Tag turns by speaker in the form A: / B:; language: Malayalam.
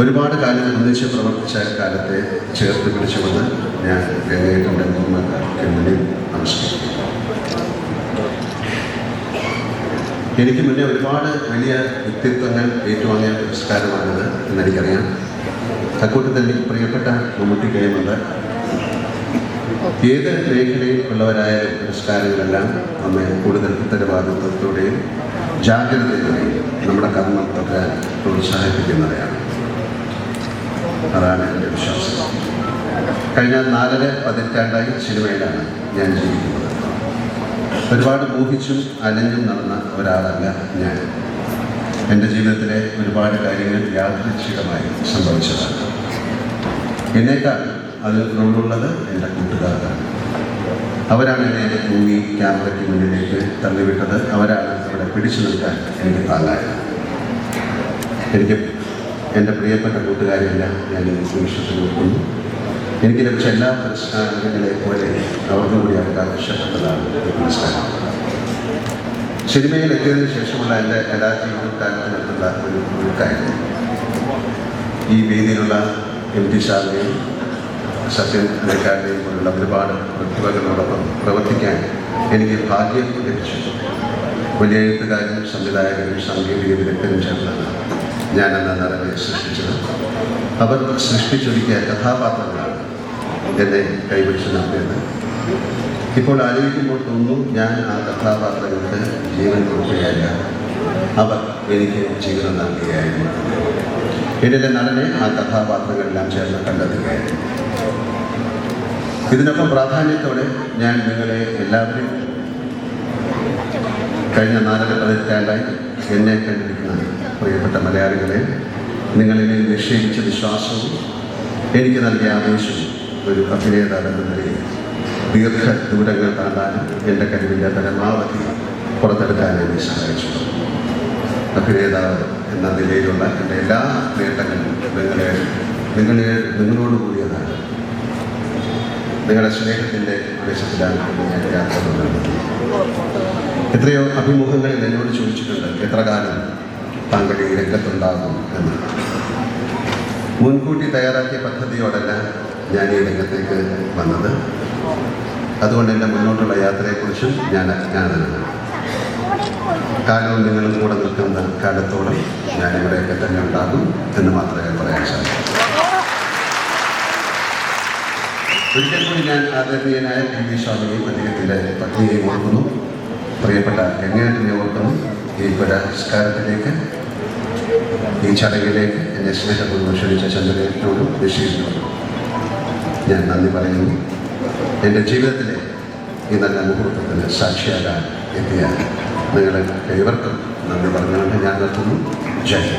A: ഒരുപാട് കാലം ഒന്നിച്ച് പ്രവർത്തിച്ച കാലത്തെ ചേർത്ത് പിടിച്ചുകൊണ്ട് ഞാൻ ഗംഗയുടെ മുമ്പ് മുന്നിൽ നമസ്കരിക്കുന്നു. എനിക്ക് മുന്നേ ഒരുപാട് വലിയ വ്യക്തിത്വങ്ങൾ ഏറ്റുവാങ്ങിയ പുരസ്കാരമാണിത് എന്നെനിക്കറിയാം. അക്കൂട്ടത്തിൽ എനിക്ക് പ്രിയപ്പെട്ട മമ്മൂട്ടി കഴിയുന്നുണ്ട് ഏത് മേഖലയിൽ ഉള്ളവരായ പുരസ്കാരങ്ങളെല്ലാം നമ്മെ കൂടുതൽ ഉത്തരവാദിത്വത്തോടെയും ജാഗ്രതയോടെയും നമ്മുടെ കർമ്മം തുടരാൻ പ്രോത്സാഹിപ്പിക്കുന്നവയാണ് അതാണ് എന്റെ വിശ്വാസം. കഴിഞ്ഞ നാലര പതിറ്റാണ്ടായി സിനിമയിലാണ് ഞാൻ ജീവിക്കുന്നത്. ഒരുപാട് മോഹിച്ചും അലഞ്ഞും നടന്ന ഒരാളല്ല ഞാൻ. എന്റെ ജീവിതത്തിലെ ഒരുപാട് കാര്യങ്ങൾ യാദൃച്ഛികമായി സംഭവിച്ചതാണ്. എന്നേക്കാൾ അതിൽ ഉള്ളത് എന്റെ കൂട്ടുകാരാണ്. അവരാണ് എന്നെ എന്റെ മൂവി ക്യാമറയ്ക്ക് മുന്നിലേക്ക് തള്ളിവിട്ടത്. അവരാണ് അവിടെ പിടിച്ചു നിൽക്കാൻ എനിക്ക് താങ്ങായത് എനിക്ക് എന്റെ പ്രിയപ്പെട്ട കൂട്ടുകാരെല്ലാം ഞാൻ ഈ നിമിഷത്തിൽ എനിക്ക് ലഭിച്ച എല്ലാ പുരസ്കാരങ്ങളെ പോലെ അവർക്കും കൂടി ഈ പുരസ്കാരം. സിനിമയിൽ എത്തിയതിനു ശേഷമുള്ള എന്റെ എല്ലാ ജീവിതകാലത്തിനുള്ള ഒരു ഒഴുക്കായിരുന്നു ഈ വേദിയിലുള്ള എം ടി സാറിനെയും സത്യൻ നേക്കാരുടെയും പോലുള്ള ഒരുപാട് പ്രതിഭകളോടൊപ്പം പ്രവർത്തിക്കാൻ എനിക്ക് ഭാഗ്യം ലഭിച്ചു. വലിയ എഴുത്തുകാരനും സംവിധായകനും സാങ്കേതിക വിദഗ്ധരും ചേർന്നാണ്. ഞാനെന്ന നടനെ സൃഷ്ടിച്ചത്. അവർ സൃഷ്ടിച്ചൊരുക്കിയ കഥാപാത്രങ്ങളാണ് എന്നെ കൈപിടിച്ച് നടത്തിയത്. ഇപ്പോൾ ആലോചിക്കുമ്പോൾ തോന്നുന്നു ഞാൻ ആ കഥാപാത്രങ്ങൾക്ക് ജീവൻ കൊടുക്കുകയല്ല. അവർ എനിക്ക് ജീവിതം നൽകുകയായിരുന്നു. എന്നിലെ നടനെ ആ കഥാപാത്രങ്ങളെല്ലാം ചേർന്ന് കണ്ടെത്തുകയായിരുന്നു. ഇതിനൊപ്പം പ്രാധാന്യത്തോടെ ഞാൻ നിങ്ങളെ എല്ലാവരും കഴിഞ്ഞ നാലര പതിറ്റാണ്ടായി എന്നെ കണ്ടിരിക്കുന്ന പ്രിയപ്പെട്ട മലയാളികളെ നിങ്ങളിലെ നിക്ഷേപിച്ച വിശ്വാസവും എനിക്ക് നൽകിയ ആവേശവും ഒരു അഭിനേതാവെന്ന നിലയിൽ ദീർഘ ദൂരങ്ങൾ താണ്ടാനും എന്റെ കഴിവിന്റെ പരമാവധി പുറത്തെടുക്കാൻ എന്നെ സഹായിച്ചു. അഭിനേതാവ് എന്ന നിലയിലുള്ള എന്റെ എല്ലാ നേട്ടങ്ങളും നിങ്ങളെ നിങ്ങളെ നിങ്ങളോട് കൂടിയതാണ്. നിങ്ങളുടെ സ്നേഹത്തിന്റെ ആവേശത്തിലാണ് ഞാൻ യാത്ര എത്രയോ അഭിമുഖങ്ങളിൽ എന്നോട് ചോദിച്ചിട്ടുണ്ട് എത്ര കാലം താങ്കൾ ഈ രംഗത്തുണ്ടാകും എന്ന്. മുൻകൂട്ടി തയ്യാറാക്കിയ പദ്ധതിയോടല്ല ഞാൻ ഈ രംഗത്തേക്ക് വന്നത്. അതുകൊണ്ട് എന്റെ മുന്നോട്ടുള്ള യാത്രയെക്കുറിച്ചും ഞാൻ അജ്ഞാതനാണ്. കാലവും നിങ്ങളും കൂടെ നിൽക്കുന്ന കാലത്തോളം ഞാൻ ഇവിടെയൊക്കെ തന്നെ ഉണ്ടാകും എന്ന് മാത്രമേ പറയാൻ സാധിക്കൂ. ഒരിക്കൽ കൂടി ഞാൻ ആദരണീയനായ പി വി സ്വാമിയെയും അദ്ദേഹത്തിന്റെ പത്നിയെയും ഓർക്കുന്നു. പ്രിയപ്പെട്ട ഗംഗേട്ടനെ ഓർക്കുന്നു? ഈ പുരസ്കാരത്തിലേക്ക് ഈ ചടങ്ങിലേക്ക് എന്നെ സ്നേഹപൂർവം ക്ഷണിച്ച ചന്ദ്രനോടും ബഷീറിനോടും ഞാൻ നന്ദി പറയുന്നു. എന്റെ ജീവിതത്തിലെ ഈ നല്ല മുഹൂർത്തത്തിന് സാക്ഷിയാകാൻ എത്തിയ നിങ്ങളെ ഏവർക്കും നന്ദി പറഞ്ഞുകൊണ്ട് ഞാൻ നിർത്തുന്നു. ജയ്.